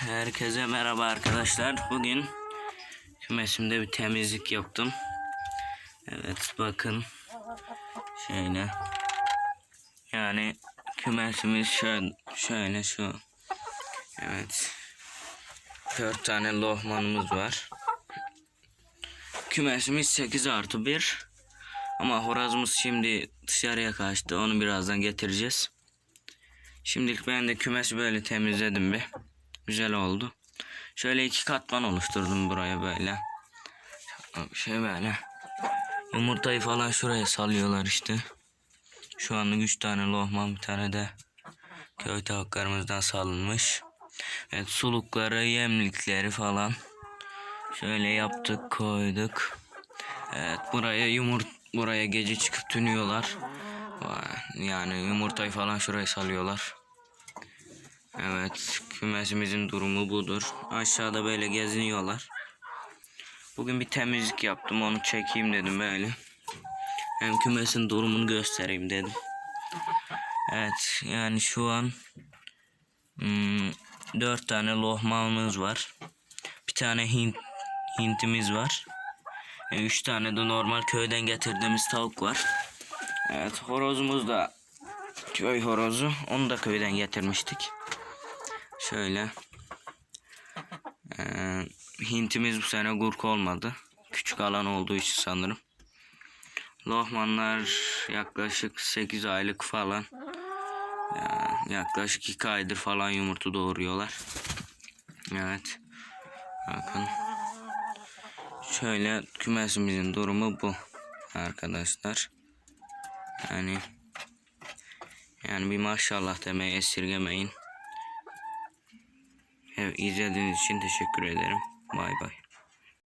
Herkese merhaba arkadaşlar. Bugün kümesimde bir temizlik yaptım. Evet bakın. Şöyle. Yani kümesimiz şöyle, şöyle şu. Evet. Dört tane lohmanımız var. Kümesimiz 8 artı 1. Ama horozumuz şimdi dışarıya kaçtı. Onu birazdan getireceğiz. Şimdilik ben de kümesi böyle temizledim bir. Güzel oldu. Şöyle iki katman oluşturdum buraya böyle. Şey böyle. Yumurtayı falan şuraya salıyorlar işte. Şu anlık üç tane lohman bir tane de köy tavuklarımızdan salınmış. Evet sulukları, yemlikleri falan. Şöyle yaptık koyduk. Evet buraya yumurt buraya gece çıkıp tünüyorlar. Yani yumurtayı falan şuraya salıyorlar. Evet kümesimizin durumu budur. Aşağıda böyle geziniyorlar. Bugün bir temizlik yaptım onu çekeyim dedim böyle. Hem kümesin durumunu göstereyim dedim. Evet yani şu an hmm, dört tane lohmamız var. Bir tane Hint, Hintimiz var. E, üç tane de normal köyden getirdiğimiz tavuk var. Evet horozumuz da köy horozu. Onu da köyden getirmiştik. Şöyle. Ee, hintimiz bu sene gurk olmadı. Küçük alan olduğu için sanırım. Lohmanlar yaklaşık 8 aylık falan. Ya, yaklaşık 2 aydır falan yumurta doğuruyorlar. Evet. Bakın. Şöyle kümesimizin durumu bu. Arkadaşlar. Yani yani bir maşallah demeyi esirgemeyin. Evet, izlediğiniz için teşekkür ederim. Bay bay.